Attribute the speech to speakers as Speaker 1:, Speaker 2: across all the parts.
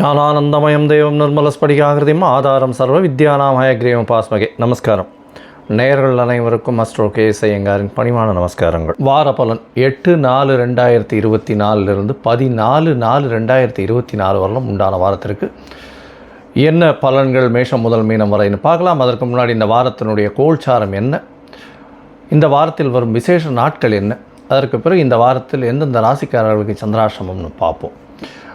Speaker 1: ஞானானந்தமயம் தெய்வம் நிர்மலஸ்படிகாகிருதியும் ஆதாரம் சர்வ வித்யானாம் ஹயக்ரீவம் பாஸ்மகே. நமஸ்காரம். நேயர்கள் அனைவருக்கும் அஸ்ட்ரோ கே ஐயங்காரின் பணிவான நமஸ்காரங்கள். வார பலன் எட்டு நாலு ரெண்டாயிரத்தி இருபத்தி நாலுலேருந்து பதினாலு நாலு ரெண்டாயிரத்தி இருபத்தி நாலு வரலும் உண்டான வாரத்திற்கு என்ன பலன்கள் மேஷம் முதல் மீனம் வரைன்னு பார்க்கலாம். அதற்கு முன்னாடி இந்த வாரத்தினுடைய கோல்சாரம் என்ன? இந்த வாரத்தில் வரும் விசேஷ நாட்கள் என்ன? அதற்கு பிறகு இந்த வாரத்தில் எந்தெந்த ராசிக்காரர்களுக்கு சந்திராசிரமம்னு பார்ப்போம்.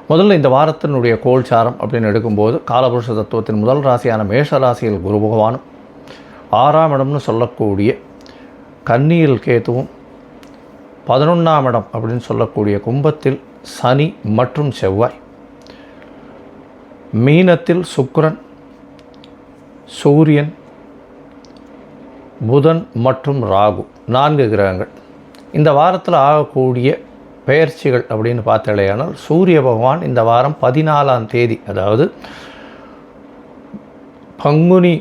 Speaker 1: முதல்ல இந்த வாரத்தினுடைய கோல்சாரம் அப்படின்னு எடுக்கும்போது காலபுருஷ தத்துவத்தின் முதல் ராசியான மேஷ ராசியில் குரு பகவானும் ஆறாம் இடம்னு சொல்லக்கூடிய கன்னியில் கேத்துவும் பதினொன்றாம் இடம் அப்படின்னு சொல்லக்கூடிய கும்பத்தில் சனி மற்றும் செவ்வாய். மீனத்தில் சுக்கரன் சூரியன் புதன் மற்றும் ராகு நான்கு கிரகங்கள். இந்த வாரத்தில் ஆகக்கூடிய பெயர்ச்சிகள் அப்படின்னு பார்த்தாலேயானால் சூரிய பகவான் இந்த வாரம் பதினாலாம் தேதி அதாவது பங்குனி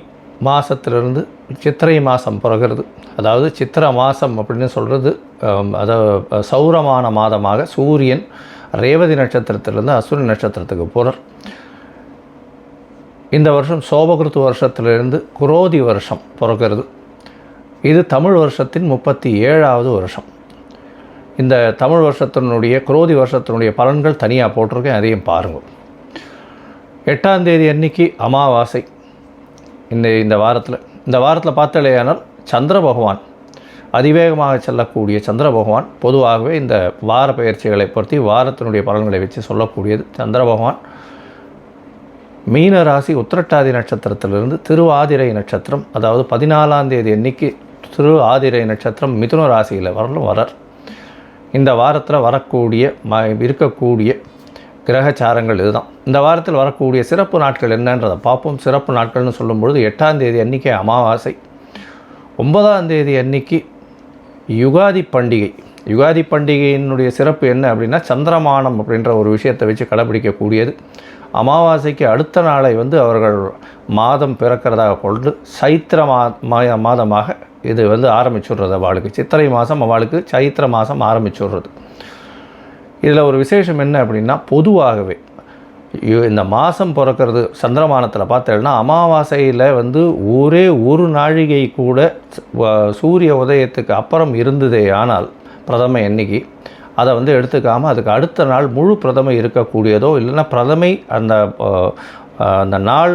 Speaker 1: மாதத்திலிருந்து சித்திரை மாதம் பிறகுறது. அதாவது சித்திரை மாதம் அப்படின்னு சொல்கிறது அதாவது சௌரமான மாதமாக சூரியன் ரேவதி நட்சத்திரத்திலிருந்து அசுரி நட்சத்திரத்துக்கு போகிறார் இந்த வருஷம் சோபகிருத்து வருஷத்திலிருந்து குரோதி வருஷம் பிறக்கிறது இது தமிழ் வருஷத்தின் முப்பத்தி ஏழாவது வருஷம். இந்த தமிழ் வருஷத்தினுடைய குரோதி வருஷத்தினுடைய பலன்கள் தனியாக போட்டிருக்கேன் அதையும் பாருங்கள் எட்டாம் தேதி அன்னைக்கு அமாவாசை. இந்த இந்த வாரத்தில் இந்த வாரத்தில் பார்த்தாலேயானால் சந்திர பகவான் அதிவேகமாக செல்லக்கூடிய சந்திர பகவான் பொதுவாகவே இந்த வார பயிற்சிகளை பொறுத்தி வாரத்தினுடைய பலன்களை வச்சு சொல்லக்கூடியது சந்திர பகவான். மீன ராசி உத்திரட்டாதி நட்சத்திரத்திலிருந்து திருவாதிரை நட்சத்திரம் அதாவது பதினாலாம் தேதி அன்னைக்கு திரு ஆதிரை நட்சத்திரம் மிதுன ராசியில் வரலும் வரார். இந்த வாரத்தில் வரக்கூடிய ம இருக்கக்கூடிய கிரகச்சாரங்கள் இதுதான். இந்த வாரத்தில் வரக்கூடிய சிறப்பு நாட்கள் என்னன்றதை பார்ப்போம். சிறப்பு நாட்கள்னு சொல்லும்பொழுது எட்டாம் தேதி அன்றைக்கி அமாவாசை. ஒன்பதாம் தேதி அன்னைக்கு யுகாதி பண்டிகை. யுகாதி பண்டிகையினுடைய சிறப்பு என்ன அப்படின்னா சந்திரமானம் அப்படின்ற ஒரு விஷயத்தை வச்சு கடைபிடிக்கக்கூடியது. அமாவாசைக்கு அடுத்த நாளை வந்து அவர்கள் மாதம் பிறக்கிறதாக கொண்டு சைத்திர மா மா- மாதமாக இது வந்து ஆரம்பிச்சுடுறது அவளுக்கு. சித்திரை மாதம் அவளுக்கு சைத்திர மாதம் ஆரம்பிச்சுடுறது. இதில் ஒரு விசேஷம் என்ன அப்படின்னா பொதுவாகவே இந்த மாதம் பிறக்கிறது சந்திரமானத்தில் பார்த்தேன்னா அமாவாசையில் வந்து ஒரே ஒரு நாழிகை கூட சூரிய உதயத்துக்கு அப்புறம் இருந்ததே ஆனால் பிரதமை எண்ணிக்கை அதை வந்து எடுத்துக்காமல் அதுக்கு அடுத்த நாள் முழு பிரதமை இருக்கக்கூடியதோ இல்லைன்னா பிரதமை அந்த அந்த நாள்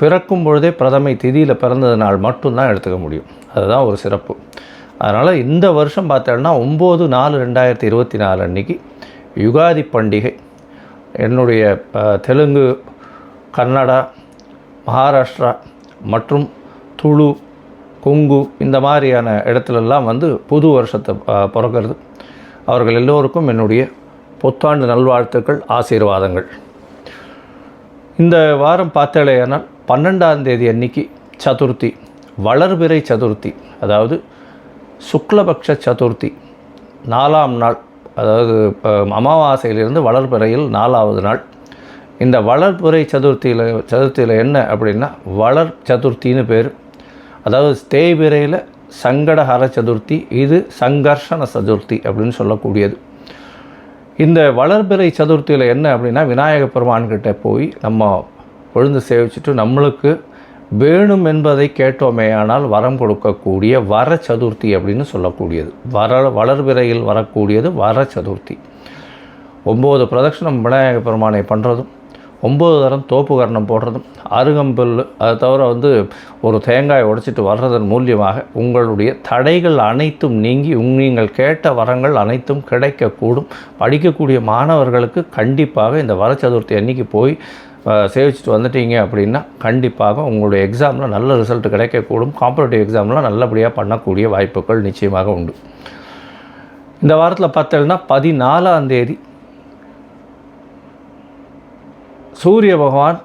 Speaker 1: பிறக்கும் பொழுதே பிரதமை திதியில் பிறந்தது நாள் மட்டும்தான் எடுத்துக்க முடியும். அதுதான் ஒரு சிறப்பு. அதனால் இந்த வருஷம் பார்த்தோன்னா ஒம்பது நாலு ரெண்டாயிரத்தி இருபத்தி நாலு அன்றைக்கி யுகாதி பண்டிகை. என்னுடைய தெலுங்கு கன்னடா மகாராஷ்டிரா மற்றும் துளு கொங்கு இந்த மாதிரியான இடத்துலலாம் வந்து புது வருஷத்தை பிறக்கிறது. அவர்கள் எல்லோருக்கும் என்னுடைய புத்தாண்டு நல்வாழ்த்துக்கள் ஆசீர்வாதங்கள். இந்த வாரம் பார்த்தாலேயானால் பன்னெண்டாம் தேதி அன்னைக்கு சதுர்த்தி வளர்பிறை சதுர்த்தி அதாவது சுக்லபக்ஷ சதுர்த்தி நாலாம் நாள் அதாவது அமாவாசையிலிருந்து வளர்பிறையில் நாலாவது நாள். இந்த வளர்பிறை சதுர்த்தியில் சதுர்த்தியில் என்ன அப்படின்னா வளர் சதுர்த்தின்னு பேர். அதாவது தேய்பிரையில் சங்கடஹர சதுர்த்தி இது சங்கர்ஷண சதுர்த்தி அப்படின்னு சொல்லக்கூடியது. இந்த வளர்பிறை சதுர்த்தியில் என்ன அப்படின்னா விநாயக பெருமான்கிட்ட போய் நம்ம கொழுந்து சேவிச்சுட்டு நம்மளுக்கு வேணும் என்பதை கேட்டோமேயானால் வரம் கொடுக்கக்கூடிய வர சதுர்த்தி அப்படின்னு சொல்லக்கூடியது. வர வளர்பிறையில் வரக்கூடியது வர சதுர்த்தி. ஒம்பது பிரதட்சணம் விநாயக பெருமானை பண்ணுறதும் ஒம்பது தரம் தோப்பு கரணம் போடுறதும் அருகம்புல் அதை தவிர வந்து ஒரு தேங்காய் உடைச்சிட்டு வர்றதன் மூலியமாக உங்களுடைய தடைகள் அனைத்தும் நீங்கி உங் நீங்கள் கேட்ட வரங்கள் அனைத்தும் கிடைக்கக்கூடும். படிக்கக்கூடிய மாணவர்களுக்கு கண்டிப்பாக இந்த வர சதுர்த்தி அன்னைக்கு போய் சேவிச்சுட்டு வந்துட்டீங்க அப்படின்னா கண்டிப்பாக உங்களுடைய எக்ஸாமில் நல்ல ரிசல்ட் கிடைக்கக்கூடும். காம்படிட்டிவ் எக்ஸாம்லாம் நல்லபடியாக பண்ணக்கூடிய வாய்ப்புகள் நிச்சயமாக உண்டு. இந்த வாரத்தில் பார்த்தோம்னா பதினாலாம் தேதி சூரிய பகவான்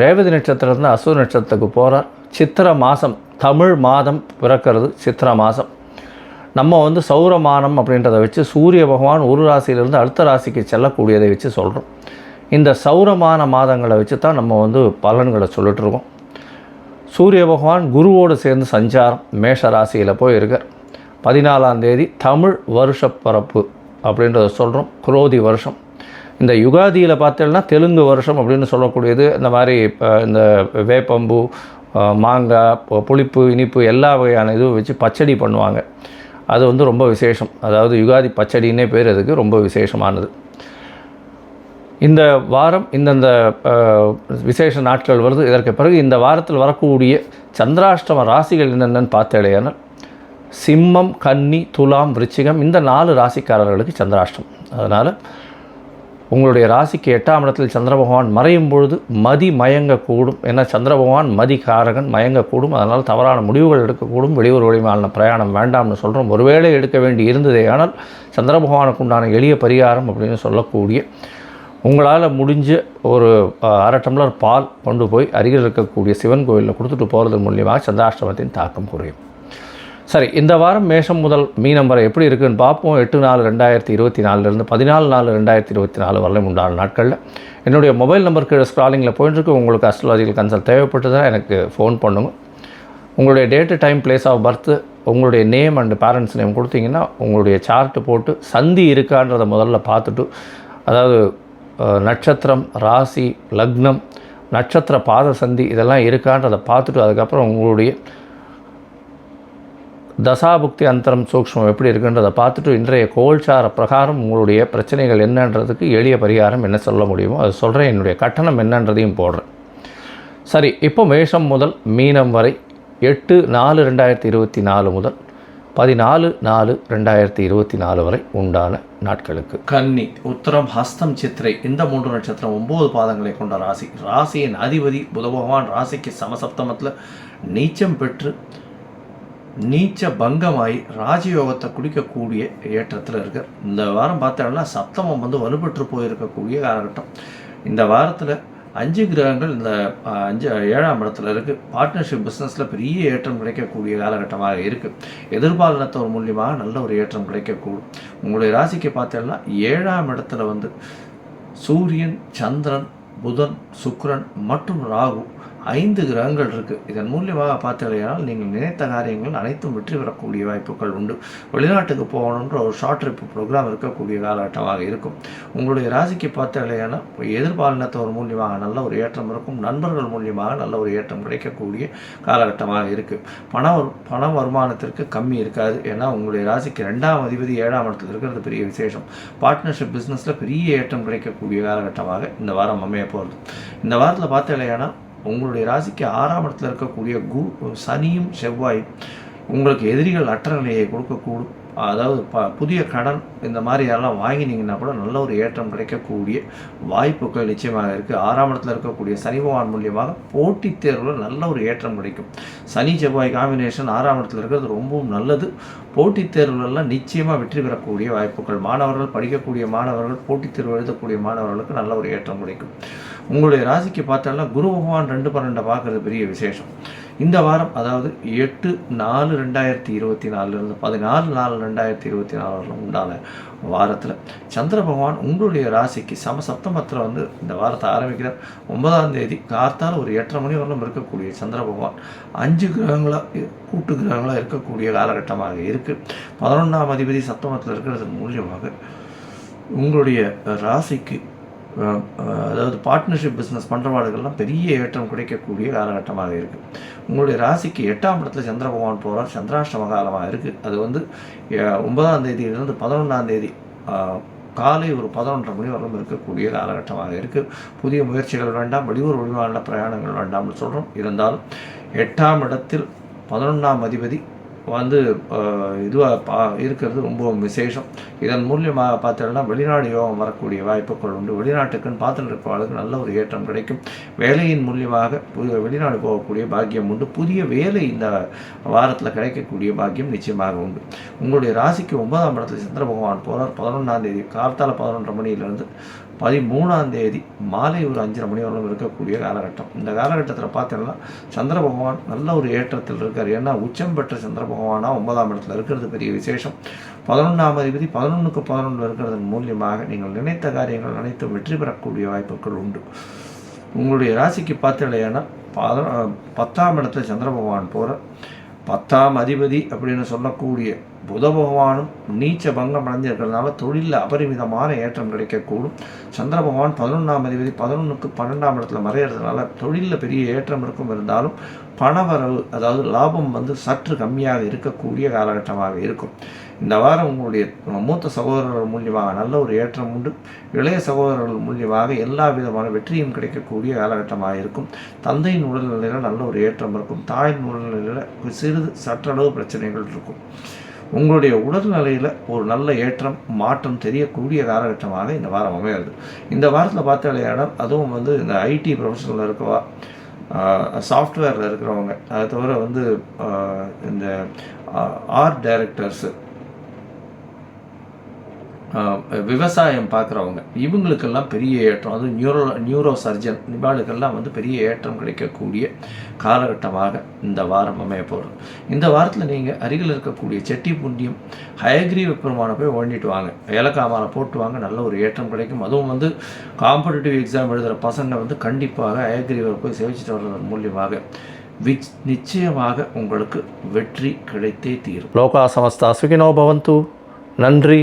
Speaker 1: ரேவதி நட்சத்திரத்துலேருந்து அசூர் நட்சத்திரத்துக்கு போகிறார் சித்திர மாதம் தமிழ் மாதம் பிறக்கிறது சித்திர மாதம் நம்ம வந்து சௌரமானம் அப்படின்றத வச்சு சூரிய பகவான் ஒரு ராசியிலிருந்து அடுத்த ராசிக்கு செல்லக்கூடியதை வச்சு சொல்கிறோம் இந்த சௌரமான மாதங்களை வச்சு தான் நம்ம வந்து பலன்களை சொல்லிட்டுருக்கோம். சூரிய பகவான் குருவோடு சேர்ந்து சஞ்சாரம் மேஷ ராசியில் போய் இருக்கார் பதினாலாம் தேதி தமிழ் வருஷ பரப்பு அப்படின்றத சொல்கிறோம் குரோதி வருஷம். இந்த யுகாதியில் பார்த்தோம்னா தெலுங்கு வருஷம் அப்படின்னு சொல்லக்கூடியது. இந்த மாதிரி இப்போ இந்த வேப்பம்பு மாங்காய் புளிப்பு இனிப்பு எல்லா வகையான இதுவும் வச்சு பச்சடி பண்ணுவாங்க. அது வந்து ரொம்ப விசேஷம். அதாவது யுகாதி பச்சடின்னே பேர் அதுக்கு ரொம்ப விசேஷமானது. இந்த வாரம் இந்தந்த விசேஷ நாட்கள் வருது. இதற்கு பிறகு இந்த வாரத்தில் வரக்கூடிய சந்திராஷ்டம ராசிகள் என்னென்னு பார்த்தேடையானால் சிம்மம் கன்னி துலாம் விருச்சிகம் இந்த நாலு ராசிக்காரர்களுக்கு சந்திராஷ்டம். அதனால் உங்களுடைய ராசிக்கு எட்டாம் இடத்தில் சந்திர பகவான் மறையும் பொழுது மதி மயங்கக்கூடும். ஏன்னா சந்திர பகவான் மதி காரகன் மயங்கக்கூடும். அதனால் தவறான முடிவுகள் எடுக்கக்கூடும். வெளியூர் வழிமான பிரயாணம் வேண்டாம்னு சொல்கிறோம் ஒருவேளை எடுக்க வேண்டி இருந்ததே ஆனால் சந்திர பகவானுக்கு உண்டான எளிய பரிகாரம் அப்படின்னு சொல்லக்கூடிய உங்களால் முடிஞ்ச ஒரு அரை டம்ளர் பால் கொண்டு போய் அருகில் இருக்கக்கூடிய சிவன் கோயிலில் கொடுத்துட்டு போகிறது மூலியமாக சந்திராஷ்டமத்தின் தாக்கம் குறையும். சரி இந்த வாரம் மேஷம் முதல் மீனம் வரை எப்படி இருக்குன்னு பார்ப்போம். எட்டு நாலு ரெண்டாயிரத்தி இருபத்தி நாலுலேருந்து பதினாலு நாலு ரெண்டாயிரத்தி இருபத்தி நாலு வரலையும் உண்டான நாட்களில். என்னுடைய மொபைல் நம்பருக்கு ஸ்க்ராலிங்கில் போயிட்டுருக்கு உங்களுக்கு அஸ்ட்ராலஜிக்கல் கன்சல்ட் தேவைப்பட்டதுன்னா எனக்கு ஃபோன் பண்ணுங்கள் உங்களுடைய date time place of birth உங்களுடைய நேம் அண்டு பேரண்ட்ஸ் நேம் கொடுத்தீங்கன்னா உங்களுடைய சார்ட்டு போட்டு சந்தி இருக்கான்றதை முதல்ல பார்த்துட்டு அதாவது நட்சத்திரம் ராசி லக்னம் நட்சத்திர பாத சந்தி இதெல்லாம் இருக்கான்றதை பார்த்துட்டு அதுக்கப்புறம் உங்களுடைய தசாபுக்தி அந்தரம் சூக்ஷ்மம் எப்படி இருக்குன்றதை பார்த்துட்டு இன்றைய கோல்சார பிரகாரம் உங்களுடைய பிரச்சனைகள் என்னன்றதுக்கு எளிய பரிகாரம் என்ன சொல்ல முடியுமோ அது சொல்கிறேன் என்னுடைய கட்டணம் என்னன்றதையும் போடுறேன். சரி இப்போ மேஷம் முதல் மீனம் வரை எட்டு நாலு ரெண்டாயிரத்தி இருபத்தி நாலு முதல் பதினாலு நாலு ரெண்டாயிரத்தி இருபத்தி நாலு வரை உண்டான நாட்களுக்கு. கன்னி உத்தரம் ஹஸ்தம் சித்திரை இந்த மூன்று நட்சத்திரம் ஒன்பது பாதங்களை கொண்ட ராசி. ராசியின் அதிபதி புத பகவான் ராசிக்கு சமசப்தமத்தில் நீச்சம் பெற்று நீச்ச பங்கமாகி ராஜயோகத்தை குடிக்கக்கூடிய ஏற்றத்தில் இருக்கார். இந்த வாரம் பார்த்தோம்னா சப்தமம் வந்து வலுப்பெற்று போயிருக்கக்கூடிய காலகட்டம். இந்த வாரத்தில் அஞ்சு கிரகங்கள் இந்த அஞ்சு ஏழாம் இடத்துல இருக்குது பார்ட்னர்ஷிப் பிஸ்னஸில் பெரிய ஏற்றம் கிடைக்கக்கூடிய காலகட்டமாக இருக்குது எதிர்பாலினத்தவர் மூலியமாக நல்ல ஒரு ஏற்றம் கிடைக்கக்கூடும். உங்களுடைய ராசிக்கு பார்த்தோம்னா ஏழாம் இடத்துல வந்து சூரியன் சந்திரன் புதன் சுக்ரன் மற்றும் ராகு ஐந்து கிரகங்கள் இருக்குது இதன் மூலியமாக பார்த்தீங்கன்னா நீங்கள் நினைத்த காரியங்கள் அனைத்தும் வெற்றி பெறக்கூடிய வாய்ப்புகள் உண்டு. வெளிநாட்டுக்கு போகணுன்ற ஒரு ஷார்ட் ட்ரிப் ப்ரோக்ராம் இருக்கக்கூடிய காலகட்டமாக இருக்கும். உங்களுடைய ராசிக்கு பார்த்தீங்கன்னா எதிர்பாலினத்தவர் மூலியமாக நல்ல ஒரு ஏற்றம் இருக்கும். நண்பர்கள் மூலியமாக நல்ல ஒரு ஏற்றம் கிடைக்கக்கூடிய காலகட்டமாக இருக்குது பண வரு- பண வருமானத்திற்கு கம்மி இருக்காது. ஏன்னா உங்களுடைய ராசிக்கு ரெண்டாம் அதிபதி ஏழாம் இடத்துல இருக்கிறது பெரிய விசேஷம். பார்ட்னர்ஷிப் பிஸ்னஸில் பெரிய ஏற்றம் கிடைக்கக்கூடிய காலகட்டமாக இந்த வாரம் அமைய போகிறது இந்த வாரத்தில் பார்த்தீங்கன்னா உங்களுடைய ராசிக்கு ஆறாம் இடத்துல இருக்கக்கூடிய கு சனியும் செவ்வாயும் உங்களுக்கு எதிரிகள் அற்ற நிலையை கொடுக்கக்கூடும். அதாவது ப புதிய கடன் இந்த மாதிரி எல்லாம் வாங்கினீங்கன்னா கூட நல்ல ஒரு ஏற்றம் கிடைக்கக்கூடிய வாய்ப்புகள் நிச்சயமாக இருக்குது ஆறாம் இடத்துல இருக்கக்கூடிய சனி பகவான் மூலியமாக போட்டித் தேர்வில் நல்ல ஒரு ஏற்றம் கிடைக்கும். சனி செவ்வாய் காம்பினேஷன் ஆறாம் இடத்துல இருக்கிறது ரொம்பவும் நல்லது. போட்டித் தேர்வுகளெல்லாம் நிச்சயமாக வெற்றி பெறக்கூடிய வாய்ப்புகள். மாணவர்கள் படிக்கக்கூடிய மாணவர்கள் போட்டித் தேர்வு எழுதக்கூடிய மாணவர்களுக்கு நல்ல ஒரு ஏற்றம் கிடைக்கும். உங்களுடைய ராசிக்கு பார்த்தாலும் குரு பகவான் ரெண்டு பன்னெண்டை பார்க்குறது பெரிய விசேஷம். இந்த வாரம் அதாவது எட்டு நாலு ரெண்டாயிரத்தி இருபத்தி நாலுலேருந்து பதினாலு நாலு ரெண்டாயிரத்தி இருபத்தி நாலு உண்டான வாரத்தில் சந்திர பகவான் உங்களுடைய ராசிக்கு சம சப்தமத்தில் வந்து இந்த வாரத்தை ஆரம்பிக்கிறார். ஒன்பதாம் தேதி கார்த்தால் ஒரு எட்டரை மணி வரலும் இருக்கக்கூடிய சந்திர பகவான் அஞ்சு கிரகங்களாக கூட்டு கிரகங்களாக இருக்கக்கூடிய காலகட்டமாக இருக்குது பதினொன்றாம் அதிபதி சப்தமத்தில் இருக்கிறது மூலியமாக உங்களுடைய ராசிக்கு அதாவது பார்ட்னர்ஷிப் பிஸ்னஸ் பண்ணுறவாடுகள்லாம் பெரிய ஏற்றம் கிடைக்கக்கூடிய காலகட்டமாக இருக்குது உங்களுடைய ராசிக்கு எட்டாம் இடத்துல சந்திர பகவான் போகிறார் சந்திராஷ்டம காலமாக இருக்குது அது வந்து ஒன்பதாம் தேதியிலிருந்து பதினொன்றாம் தேதி காலை ஒரு பதினொன்றரை மணி வரலும் இருக்கக்கூடிய காலகட்டமாக இருக்குது புதிய முயற்சிகள் வேண்டாம் வெளியூர் வெளிமாநில பிரயாணங்கள் வேண்டாம்னு சொல்கிறோம் இருந்தாலும் எட்டாம் இடத்தில் பதினொன்றாம் அதிபதி வந்து இதுவாக பா இருக்கிறது ரொம்ப விசேஷம். இதன் மூலியமாக பார்த்தோம்னா வெளிநாடு யோகம் வரக்கூடிய வாய்ப்புகள் உண்டு. வெளிநாட்டுக்குன்னு பார்த்துட்டு இருப்பவர்களுக்கு நல்ல ஒரு ஏற்றம் கிடைக்கும். வேலையின் மூலியமாக புதிய வெளிநாடு போகக்கூடிய பாக்கியம் உண்டு. புதிய வேலை இந்த வாரத்தில் கிடைக்கக்கூடிய பாக்கியம் நிச்சயமாக உண்டு. உங்களுடைய ராசிக்கு ஒன்பதாம் இடத்துல சந்திர பகவான் போகிறார் பதினொன்றாம் தேதி கார்த்தால பதினொன்றரை மணியிலிருந்து பதிமூணாம் தேதி மாலை ஒரு அஞ்சரை மணி வரலும் இருக்கக்கூடிய காலகட்டம். இந்த காலகட்டத்தில் பார்த்தீங்கன்னா சந்திர பகவான் நல்ல ஒரு ஏற்றத்தில் இருக்கார். ஏன்னா உச்சம் பெற்ற சந்திர பகவானாக ஒன்பதாம் இடத்துல இருக்கிறது பெரிய விசேஷம். பதினொன்றாம் அதிபதி பதினொன்றுக்கு பதினொன்று இருக்கிறதன் மூலியமாக நீங்கள் நினைத்த காரியங்கள் அனைத்தும் வெற்றி பெறக்கூடிய வாய்ப்புகள் உண்டு. உங்களுடைய ராசிக்கு பார்த்தீங்கன்னா பத பத்தாம் இடத்துல சந்திர பகவான் போகிற பத்தாம் அதிபதி அப்படின்னு சொல்லக்கூடிய
Speaker 2: புத பகவானும் நீச்ச பங்கம் அடைஞ்சிருக்கிறதுனால தொழிலில் அபரிமிதமான ஏற்றம் கிடைக்கக்கூடும். சந்திர பகவான் பதினொன்றாம் அதிபதி பதினொன்றுக்கு பன்னெண்டாம் இடத்துல மறையிறதுனால தொழிலில் பெரிய ஏற்றம் இருக்கும் இருந்தாலும் பணவரவு அதாவது லாபம் வந்து சற்று கம்மியாக இருக்கக்கூடிய காலகட்டமாக இருக்கும். இந்த வாரம் உங்களுடைய மூத்த சகோதரர்கள் மூலியமாக நல்ல ஒரு ஏற்றம் உண்டு. இளைய சகோதரர்கள் மூலியமாக எல்லா விதமான வெற்றியும் கிடைக்கக்கூடிய காலகட்டமாக இருக்கும். தந்தையின் உடல்நிலையில் நல்ல ஒரு ஏற்றம் இருக்கும். தாயின் உடல்நிலையில் சிறிது சற்றளவு பிரச்சனைகள் இருக்கும். உங்களுடைய உடல்நிலையில் ஒரு நல்ல ஏற்றம் மாற்றம் தெரியக்கூடிய காலகட்டமாக இந்த வாரம் அமையாது இந்த வாரத்தில் பார்த்தாலேயானால் அதுவும் வந்து இந்த ஐடி ப்ரொஃபஷனில் இருக்கவா சாஃப்ட்வேரில் இருக்கிறவங்க. அதை தவிர வந்து இந்த ஆர்ட் டைரக்டர்ஸு விவசாயம் பார்க்குறவங்க இவங்களுக்கெல்லாம் பெரிய ஏற்றம். அதுவும் நியூரோ நியூரோ சர்ஜன் இவாளுக்கெல்லாம் வந்து பெரிய ஏற்றம் கிடைக்கக்கூடிய காலகட்டமாக இந்த வாரம் அமைய போகிறது. இந்த வாரத்தில் நீங்கள் அருகில் இருக்கக்கூடிய செட்டி புண்டியம் ஹயக்ரீவ பெருமானை போய் ஓண்டிட்டு வாங்க. ஏலக்காமலை போட்டு வாங்க நல்ல ஒரு ஏற்றம் கிடைக்கும். அதுவும் வந்து காம்படிட்டிவ் எக்ஸாம் எழுதுகிற பசங்க வந்து கண்டிப்பாக ஹயக்ரீவரை போய் சேவிச்சிட்டு வர்றதன் மூலியமாக விச் நிச்சயமாக உங்களுக்கு வெற்றி கிடைத்தே தீரும்.
Speaker 1: லோகா சமஸ்தா சுகினோ பவந்து. நன்றி.